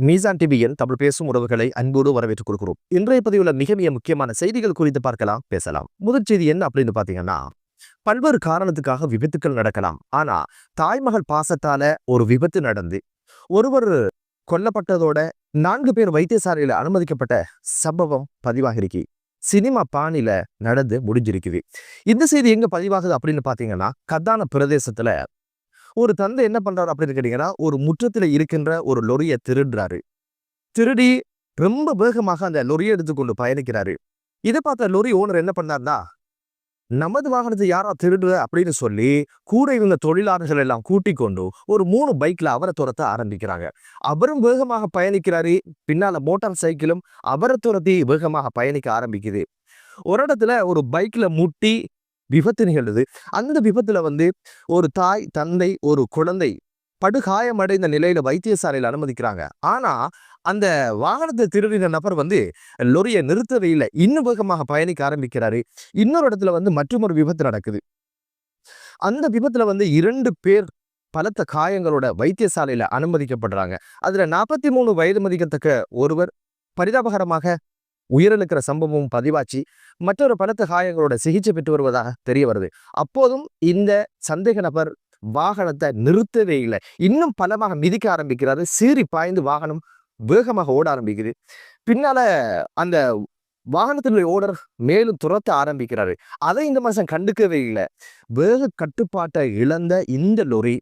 மீசான் டிவியின் தமிழ் பேசும் உறவுகளை அன்போடு வரவேற்றுக் கொடுக்கிறோம் இன்றைய பதிவுல மிக மிக முக்கியமான செய்திகள் குறித்து பார்க்கலாம் பேசலாம். முதல் செய்தி என்ன அப்படின்னு பாத்தீங்கன்னா பல்வேறு காரணத்துக்காக விபத்துக்கள் நடக்கலாம். ஆனா தாய்மகள் பாசத்தால ஒரு விபத்து நடந்து ஒருவர் கொல்லப்பட்டதோட நான்கு பேர் வைத்தியசாலையில அனுமதிக்கப்பட்ட சம்பவம் பதிவாகிருக்கு சினிமா பாணியில நடந்து முடிஞ்சிருக்குது. இந்த செய்தி எங்க பதிவாகுது அப்படின்னு பாத்தீங்கன்னா கத்தான பிரதேசத்துல ஒரு தந்தை என்ன பண்றாரு அப்படின்னு கேட்டீங்கன்னா ஒரு முற்றத்துல இருக்கின்ற ஒரு லொரியை திருடுறாரு. திருடி ரொம்ப வேகமாக அந்த லொரியை எடுத்துக்கொண்டு பயணிக்கிறாரு. இதை பார்த்த லொரி ஓனர் என்ன பண்ணார்னா நமது வாகனத்தை யாரா திருடுற? அப்படின்னு சொல்லி கூட இருந்த தொழிலாளர்கள் எல்லாம் கூட்டிக் கொண்டு ஒரு மூணு பைக்ல அவரை துரத்த ஆரம்பிக்கிறாங்க. அவரும் வேகமாக பயணிக்கிறாரு. பின்னால மோட்டார் சைக்கிளும் அவரை துரத்தி வேகமாக பயணிக்க ஆரம்பிக்குது. ஒரு இடத்துல ஒரு பைக்ல முட்டி விபத்து நிகழ்ந்தது. அந்த விபத்துல வந்து ஒரு தாய் தந்தை ஒரு குழந்தை படுகாயமடைந்த நிலையில வைத்தியசாலையில் அனுமதிக்கிறாங்க. ஆனா அந்த வாகனத்தை திருடின நபர் வந்து லொரியை நிறுத்தவே இல்லை. இன்னும் வேகமாக பயணிக்க ஆரம்பிக்கிறாரு. இன்னொரு இடத்துல வந்து மற்றொரு விபத்து நடக்குது. அந்த விபத்துல வந்து இரண்டு பேர் பலத்த காயங்களோட வைத்தியசாலையில அனுமதிக்கப்படுறாங்க. அதுல நாற்பத்தி மூணு வயது மதிக்கத்தக்க ஒருவர் பரிதாபகரமாக உயிரிழக்கிற சம்பவம் பதிவாச்சு. மற்றொரு பலத்த காயங்களோட சிகிச்சை பெற்று வருவதாக தெரிய வருது. அப்போதும் இந்த சந்தேக நபர் வாகனத்தை நிறுத்தவே இல்லை. இன்னும் பலமாக மிதிக்க ஆரம்பிக்கிறாரு. சீறி பாய்ந்து வாகனம் வேகமாக ஓட ஆரம்பிக்குது. பின்னால அந்த வாகனத்தினுடைய ஓடர் மேலும் துரத்த ஆரம்பிக்கிறாரு. அதை இந்த மனுஷன் கண்டுக்கவே இல்லை. வேக கட்டுப்பாட்டை இழந்த இந்த லொரி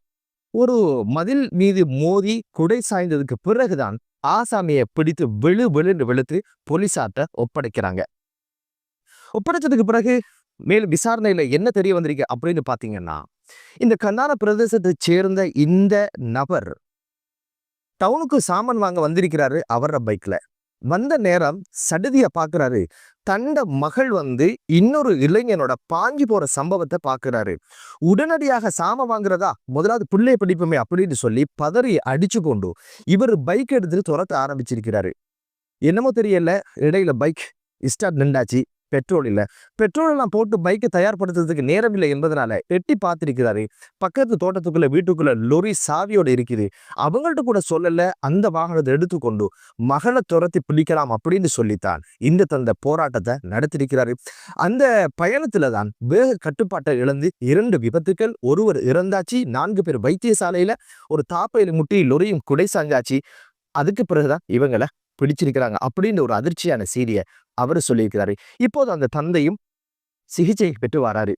ஒரு மதில் மீது மோதி குடை சாய்ந்ததுக்கு பிறகுதான் ஆசாமியை பிடித்து விழு விழுன்னு வெளுத்து போலீசார்ட்ட ஒப்படைக்கிறாங்க. ஒப்படைச்சதுக்கு பிறகு மேலும் விசாரணையில என்ன தெரிய வந்திருக்கு அப்படின்னு பாத்தீங்கன்னா இந்த கந்தான பிரதேசத்தை சேர்ந்த இந்த நபர் டவுனுக்கு சாமான் வாங்க வந்திருக்கிறாரு அவர பைக்ல. வந்த நேரம் சடுதியை பாக்குறாரு. தண்ட மகள் வந்து இன்னொரு இளைஞனோட பாஞ்சு போற சம்பவத்தை பாக்குறாரு. உடனடியாக சாம வாங்குறதா? முதலாவது பிள்ளை பிடிப்புமே அப்படின்னு சொல்லி பதறி அடிச்சு கொண்டு இவர் பைக் எடுத்துட்டு துரத்த ஆரம்பிச்சிருக்கிறாரு. என்னமோ தெரியல இடையில பைக் ஸ்டார்ட் நின்றாச்சு. பெட்ரோல் இல்லை. பெட்ரோல் எல்லாம் போட்டு பைக்கை தயார்படுத்துறதுக்கு நேரம் இல்லை என்பதனால எட்டி பார்த்திருக்கிறாரு. பக்கத்து தோட்டத்துக்குள்ள வீட்டுக்குள்ள லொரி சாவியோட இருக்குது. அவங்கள்ட்ட கூட சொல்லல. அந்த வாகனத்தை எடுத்துக்கொண்டு மகளை துரத்தி பிடிக்கலாம் அப்படின்னு சொல்லித்தான். இந்த தந்த போராட்டத்தை நடத்திருக்கிறாரு. அந்த பயணத்துல தான் வேக கட்டுப்பாட்டை இழந்து இரண்டு விபத்துக்கள் ஒருவர் இறந்தாச்சு நான்கு பேர் வைத்தியசாலையில ஒரு தாப்பையில் முட்டி லொரியும் குடை சாஞ்சாச்சு. அதுக்கு பிறகுதான் இவங்களை பிடிச்சிருக்கிறாங்க அப்படின்னு ஒரு அதிர்ச்சியான செய்தியை அவர் சொல்லியிருக்கிறாரு. இப்போது அந்த தந்தையும் சிகிச்சை பெற்று வராரு.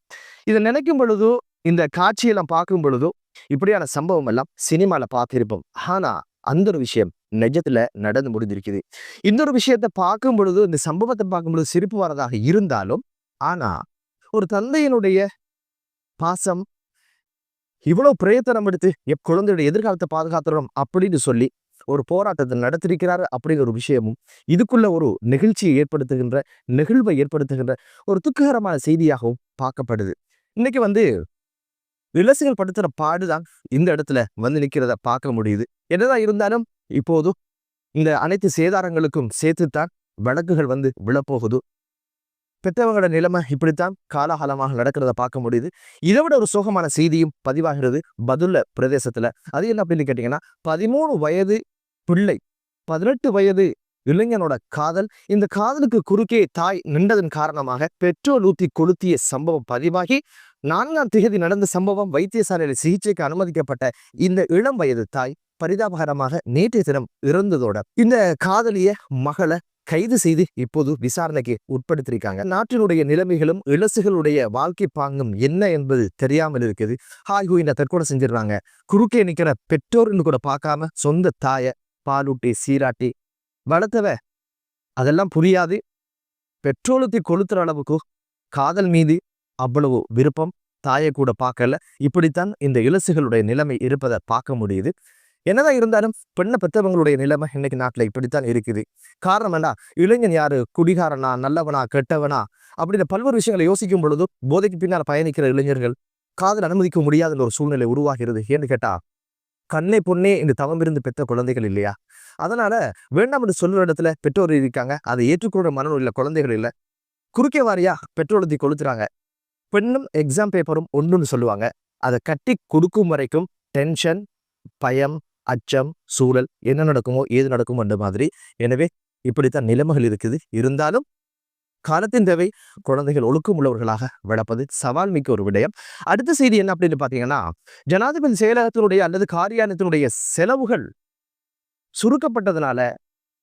இதை நினைக்கும் பொழுதோ இந்த காட்சியெல்லாம் பார்க்கும் பொழுதோ இப்படியான சம்பவம் எல்லாம் சினிமாவில் பார்த்திருப்போம். ஆனா அந்த ஒரு விஷயம் நிஜத்துல நடந்து முடிஞ்சிருக்குது. இன்னொரு விஷயத்த பார்க்கும் பொழுது இந்த சம்பவத்தை பார்க்கும் பொழுது சிரிப்பு வரதாக இருந்தாலும் ஆனா ஒரு தந்தையினுடைய பாசம் இவ்வளவு பிரயத்தனம் எடுத்து எப் குழந்தையுடைய எதிர்காலத்தை பாதுகாத்துறோம் அப்படின்னு சொல்லி ஒரு போராட்டத்தை நடத்திருக்கிறார் அப்படிங்கிற ஒரு விஷயமும் இதுக்குள்ள ஒரு நெகிழ்ச்சியை ஏற்படுத்துகின்ற நெகிழ்வை ஏற்படுத்துகின்ற ஒரு துக்ககரமான செய்தியாகவும் பார்க்கப்படுது. இன்னைக்கு வந்து விலசுகள் படுத்துற பாடுதான் இந்த இடத்துல வந்து நிற்கிறத பார்க்க முடியுது. என்னதான் இருந்தாலும் இப்போதும் இந்த அனைத்து சேதாரங்களுக்கும் சேர்த்துத்தான் வழக்குகள் வந்து விழப்போகுது. பெற்றவங்களோட நிலைமை இப்படித்தான் காலாகாலமாக நடக்கிறத பார்க்க முடியுது. இதை விட ஒரு சோகமான செய்தியும் பதிவாகிறது பதுல்ல பிரதேசத்துல. அது என்ன அப்படின்னு கேட்டீங்கன்னா பதிமூணு வயது பிள்ளை. பதினெட்டு வயது இளைஞனோட காதல். இந்த காதலுக்கு குறுக்கே தாய் நின்றதன் காரணமாக பெட்ரோல் ஊத்தி கொளுத்திய சம்பவம் பதிவாகி நான்காம் திகதி நடந்த சம்பவம் வைத்தியசாலையில் சிகிச்சைக்கு அனுமதிக்கப்பட்ட இந்த இளம் வயது தாய் பரிதாபகரமாக நேற்றைய தினம் இறந்ததோட. இந்த காதலிய மகளை கைது செய்து இப்போது விசாரணைக்கு உட்படுத்தியிருக்காங்க. நாட்டினுடைய நிலைமைகளும் இளசுகளுடைய வாழ்க்கை பாங்கும் என்ன என்பது தெரியாமல் இருக்குது. ஹாய் ஹூயின தற்கொலை செஞ்சிடுறாங்க. குறுக்கே நிற்கிற பெற்றோர்னு கூட பார்க்காம சொந்த தாய பாலூட்டி சீராட்டி வளர்த்தவ. அதெல்லாம் புரியாது. பெட்ரோலுக்கு கொளுத்துற அளவுக்கு காதல் மீது அவ்வளவு விருப்பம் தாயை கூட பார்க்கல. இப்படித்தான் இந்த இலசுகளுடைய நிலைமை இருப்பதை பார்க்க முடியுது. என்னதான் இருந்தாலும் பெண்ணை பெற்றவங்களுடைய நிலைமை இன்னைக்கு நாட்டில் இப்படித்தான் இருக்குது. காரணம் என்ன? இளைஞன் யாரு? குடிகாரனா? நல்லவனா? கெட்டவனா? அப்படின்னு பல்வேறு விஷயங்களை யோசிக்கும் பொழுது போதைக்கு பின்னால் பயணிக்கிற இளைஞர்கள் காதல் அனுமதிக்க முடியாத ஒரு சூழ்நிலை உருவாகிறது. ஏன்னு கேட்டா கண்ணை பொண்ணே இந்த தவமிருந்து பெற்ற குழந்தைகள் இல்லையா? அதனால வேண்டாம் என்று சொல்லுற இடத்துல பெற்றோர் இருக்காங்க. அதை ஏற்றுக்கொள்ள மனநூல் இல்லை குழந்தைகள் இல்லை. குறுக்கே வாரியா பெட்ரோலத்தை கொளுத்துறாங்க பெண்ணும் எக்ஸாம் பேப்பரும் ஒன்றுன்னு சொல்லுவாங்க. அதை கட்டி கொடுக்கும் வரைக்கும் டென்ஷன் பயம் அச்சம் சூழல் என்ன நடக்குமோ ஏது நடக்குமோ என்ற மாதிரி. எனவே இப்படித்தான் நிலைமைகள் இருக்குது. இருந்தாலும் காலத்தின் தேவை குழந்தைகள் ஒழுக்கம் உள்ளவர்களாக வளர்ப்பது சவால் மிக்க ஒரு விடயம். அடுத்த செய்தி என்ன அப்படின்னு பார்த்தீங்கன்னா ஜனாதிபதி செயலகத்தினுடைய அல்லது காரியாலயத்தினுடைய செலவுகள் சுருக்கப்பட்டதுனால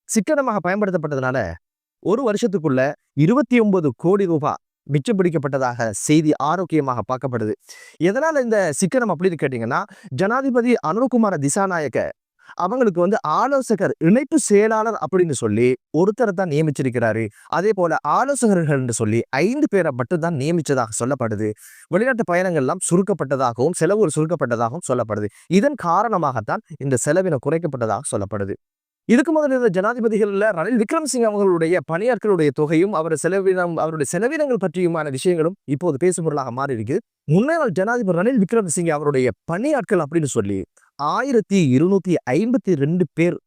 சிக்கனமாக பயன்படுத்தப்பட்டதுனால ஒரு வருஷத்துக்குள்ள இருபத்தி ஒன்பது கோடி ரூபாய் மிச்சம் பிடிக்கப்பட்டதாக செய்தி ஆரோக்கியமாக பார்க்கப்படுது. எதனால இந்த சிக்கனம் அப்படின்னு கேட்டீங்கன்னா ஜனாதிபதி அனுர்குமார திசாநாயக்க அவங்களுக்கு வந்து ஆலோசகர் இணைப்பு செயலாளர் அப்படின்னு சொல்லி ஒருத்தரை தான் நியமிச்சிருக்கிறாரு. அதே போல ஆலோசகர்கள் என்று சொல்லி ஐந்து பேரை மட்டும் தான் நியமிச்சதாக சொல்லப்படுது. வெளிநாட்டு பயணங்கள் எல்லாம் சுருக்கப்பட்டதாகவும் செலவு சுருக்கப்பட்டதாகவும் சொல்லப்படுது. இதன் காரணமாகத்தான் இந்த செலவின குறைக்கப்பட்டதாக சொல்லப்படுது. இதுக்கு முதல்ல இருந்த ஜனாதிபதிகள்ல ரணில் விக்ரம்சிங் அவர்களுடைய பணியாட்களுடைய தொகையும் அவர் செலவினம் அவருடைய செலவினங்கள் பற்றியுமான விஷயங்களும் இப்போது பேசும் பொருளாக மாறி இருக்கு முன்னாள் ஜனாதிபதி ரணில் விக்ரமசிங்க அவருடைய பணியாட்கள் அப்படின்னு சொல்லி ஆயிரத்தி இருநூத்தி ஐம்பத்தி ரெண்டு பேர்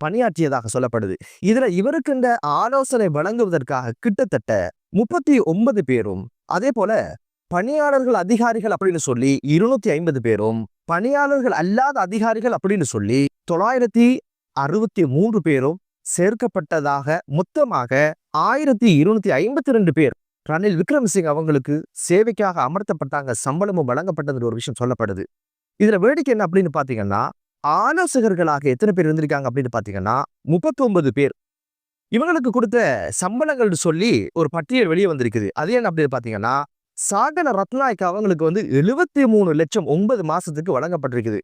பணியாற்றியதாக சொல்லப்படுது. இதுல இவருக்கு இந்த ஆலோசனை வழங்குவதற்காக கிட்டத்தட்ட முப்பத்தி ஒன்பது பேரும் அதே போல பணியாளர்கள் அதிகாரிகள் அப்படின்னு சொல்லி இருநூத்தி ஐம்பது பேரும் பணியாளர்கள் அல்லாத அதிகாரிகள் அப்படின்னு சொல்லி தொள்ளாயிரத்தி அறுபத்தி மூன்று பேரும் சேர்க்கப்பட்டதாக மொத்தமாக ஆயிரத்தி இருநூத்தி ஐம்பத்தி ரெண்டு பேர் ரணில் விக்ரமசிங் அவங்களுக்கு சேவைக்காக அமர்த்தப்பட்டாங்க சம்பளமும் வழங்கப்பட்டது ஒரு விஷயம் சொல்லப்படுது. இதுல வேடிக்கை என்ன அப்படின்னு பாத்தீங்கன்னா ஆலோசகர்களாக எத்தனை பேர் இருந்திருக்காங்க அப்படின்னு பாத்தீங்கன்னா முப்பத்தி ஒன்பது பேர். இவங்களுக்கு கொடுத்த சம்பளங்கள் சொல்லி ஒரு பட்டியல் வெளியே வந்திருக்குது. அது என்ன அப்படின்னு பாத்தீங்கன்னா சாகன ரத்னாய்க்கு அவங்களுக்கு வந்து எழுபத்தி மூணு லட்சம் ஒன்பது மாசத்துக்கு வழங்கப்பட்டிருக்குது.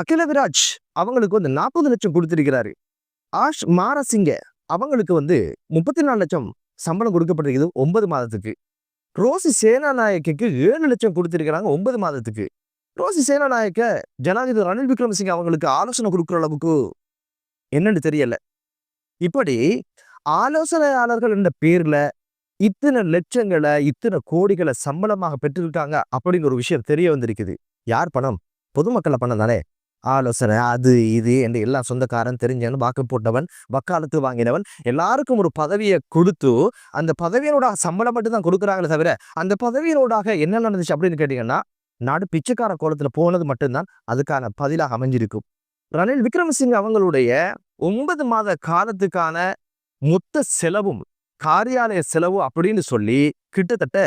அகில விராஜ் அவங்களுக்கு வந்து நாற்பது லட்சம் கொடுத்திருக்கிறாரு. ஆஷ் மாரசிங்க அவங்களுக்கு வந்து முப்பத்தி நாலு லட்சம் சம்பளம் கொடுக்கப்பட்டிருக்குது ஒன்பது மாதத்துக்கு. ரோசி சேனாநாயக்கு ஏழு லட்சம் கொடுத்திருக்கிறாங்க ஒன்பது மாதத்துக்கு. ரோசி சேனாநாயக்க ஜனாதிபதி ரணில் விக்ரமசிங்க அவங்களுக்கு ஆலோசனை கொடுக்குற அளவுக்கு என்னன்னு தெரியல. இப்படி ஆலோசனையாளர்கள் என்ற பேர்ல இத்தனை லட்சங்களை இத்தனை கோடிகளை சம்பளமாக பெற்றிருக்காங்க அப்படிங்கிற ஒரு விஷயம் தெரிய வந்திருக்குது. யார் பணம்? பொதுமக்களை பணம் தானே. ஆலோசனை அது இது என்று எல்லாம் சொந்தக்காரன் தெரிஞ்சவன் வாக்கு போட்டவன் வக்காலத்து வாங்கினவன் எல்லாருக்கும் ஒரு பதவியை கொடுத்து அந்த பதவியினோட சம்பளம் மட்டும் தான் கொடுக்குறாங்களே தவிர அந்த பதவியினோடாக என்ன நடந்துச்சு அப்படின்னு கேட்டிங்கன்னா நாடு பிச்சைக்கார கோலத்துல போனது மட்டும்தான் அதுக்கான பதிலாக அமைஞ்சிருக்கும். ரணில் விக்ரமசிங்க அவங்களுடைய ஒன்பது மாத காலத்துக்கான மொத்த செலவும் காரியாலய செலவு அப்படின்னு சொல்லி கிட்டத்தட்ட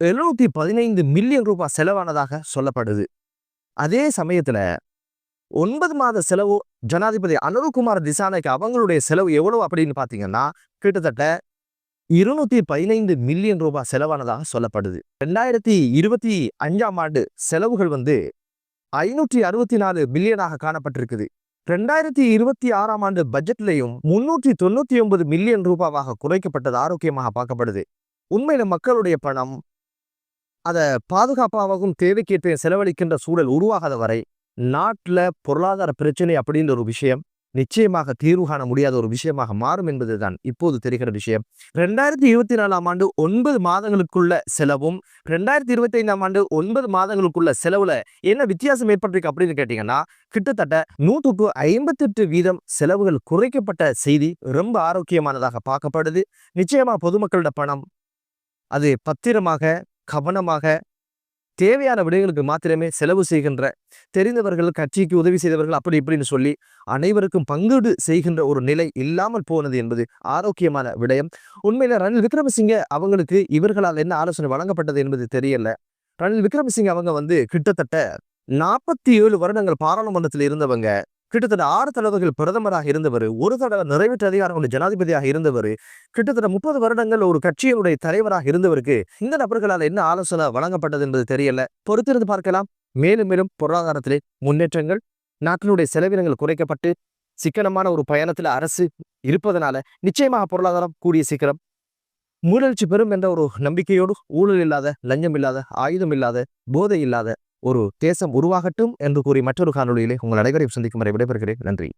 எழுநூத்தி பதினைந்து மில்லியன் ரூபாய் செலவானதாக சொல்லப்படுது. அதே சமயத்துல ஒன்பது மாத செலவு ஜனாதிபதி அனுருகுமார் திசானைக்கு அவங்களுடைய செலவு எவ்வளவு அப்படின்னு பாத்தீங்கன்னா கிட்டத்தட்ட இருநூத்தி பதினைந்து மில்லியன் ரூபாய் செலவானதாக சொல்லப்படுது. ரெண்டாயிரத்தி இருபத்தி அஞ்சாம் ஆண்டு செலவுகள் வந்து ஐநூற்றி அறுபத்தி நாலு பில்லியனாக காணப்பட்டிருக்குது. ரெண்டாயிரத்தி இருபத்தி ஆறாம் ஆண்டு பட்ஜெட்லையும் முன்னூற்றி தொண்ணூத்தி ஒன்பது மில்லியன் ரூபாவாக குறைக்கப்பட்டது ஆரோக்கியமாக பார்க்கப்படுது. உண்மையில மக்களுடைய பணம் அதை பாதுகாப்பாகவும் தேவைக்கேற்ற செலவழிக்கின்ற சூழல் உருவாகாத வரை நாட்டில் பொருளாதார பிரச்சனை அப்படின்ற ஒரு விஷயம் நிச்சயமாக தீர்வு காண முடியாத ஒரு விஷயமாக மாறும் என்பதுதான் இப்போது தெரிகிற விஷயம். ரெண்டாயிரத்தி இருபத்தி நாலாம் ஆண்டு ஒன்பது மாதங்களுக்குள்ள செலவும் ரெண்டாயிரத்தி இருபத்தி ஐந்தாம் ஆண்டு ஒன்பது மாதங்களுக்குள்ள செலவுல என்ன வித்தியாசம் ஏற்பட்டிருக்கு அப்படின்னு கேட்டீங்கன்னா கிட்டத்தட்ட நூற்றுக்கு ஐம்பத்தெட்டு வீதம் செலவுகள் குறைக்கப்பட்ட செய்தி ரொம்ப ஆரோக்கியமானதாக பார்க்கப்படுது. நிச்சயமா பொதுமக்களோட பணம் அது பத்திரமாக கவனமாக தேவையான விடயங்களுக்கு மாத்திரமே செலவு செய்கின்ற தெரிந்தவர்கள் கட்சிக்கு உதவி செய்தவர்கள் அப்படி இப்படின்னு சொல்லி அனைவருக்கும் பங்கீடு செய்கின்ற ஒரு நிலை இல்லாமல் போனது என்பது ஆரோக்கியமான விடயம். உண்மையில ரணில் விக்ரமசிங்க அவங்களுக்கு இவர்களால் என்ன ஆலோசனை வழங்கப்பட்டது என்பது தெரியல. ரணில் விக்ரமசிங்க அவங்க வந்து கிட்டத்தட்ட நாற்பத்தி ஏழு வருடங்கள் பாராளுமன்றத்தில் இருந்தவங்க. கிட்டத்தட்ட ஆறு தலைவர்கள் பிரதமராக இருந்தவர் ஒரு தடவை நிறைவேற்ற அதிகாரம் கொண்ட ஜனாதிபதியாக இருந்தவர் கிட்டத்தட்ட முப்பது வருடங்கள் ஒரு கட்சியினுடைய தலைவராக இருந்தவருக்கு இந்த நபர்களால் என்ன ஆலோசனை வழங்கப்பட்டது என்பது தெரியல. பொறுத்திருந்து பார்க்கலாம். மேலும் மேலும் பொருளாதாரத்திலே முன்னேற்றங்கள் நாட்டினுடைய செலவினங்கள் குறைக்கப்பட்டு சிக்கனமான ஒரு பயணத்தில் அரசு இருப்பதனால நிச்சயமாக பொருளாதாரம் கூடிய சீக்கிரம் மூழல்ச்சி பெறும் என்ற ஒரு நம்பிக்கையோடு ஊழல் இல்லாத லஞ்சம் இல்லாத ஆயுதம் இல்லாத போதை இல்லாத ஒரு தேசம் உருவாகட்டும் என்று கூறி மற்றொரு காணொலியிலே உங்கள் அனைவரையும் சந்திக்கும் வரை விடைபெறுகிறேன். நன்றி.